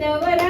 ಹೊತ್ತವರ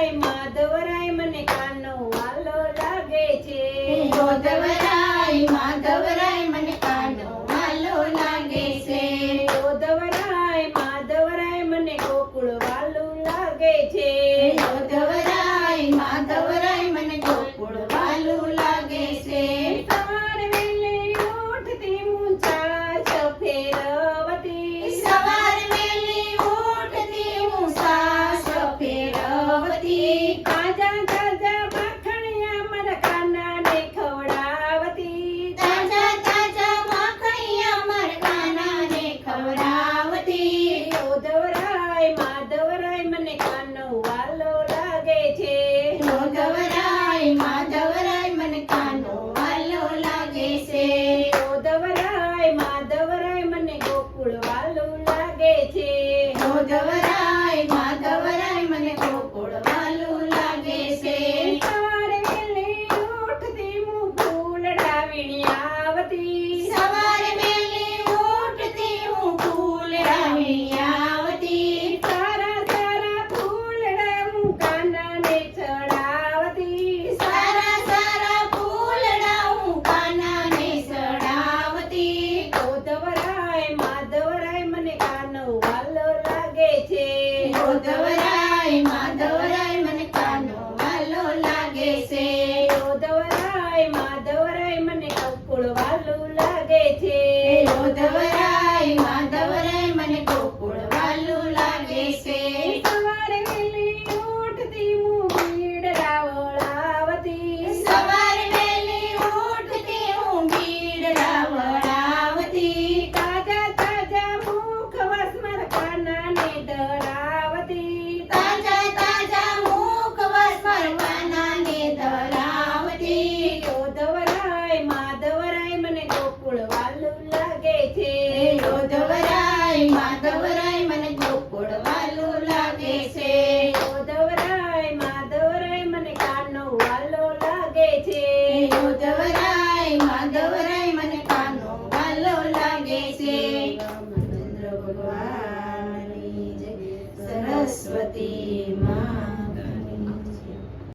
રાય માધવરાય મને કાનો વાલો લાગે છે. ગોધવરાય માધવરાય મને કાનો વાલો લાગે છે. ગોધવરાય ખવડાવતી. વાલો લાગે છે. ઓધવરાય માધવરાય મને કાનો વાલો લાગે છે. ઓધવરાય માધવરાય મને ગોકુળ વાલો લાગે છે. ઓધવરાય મેલી સવાર ઉઠતી હું ફૂલડાની આવતી. તારા તારા ફૂલડા હું કાનાને સારા સારા ફૂલડા કાનાને ચડાવતી. ગોધવરાય, માધવરાય મને કાનો વાલો લાગે છે. ગોધવરાય, માધવ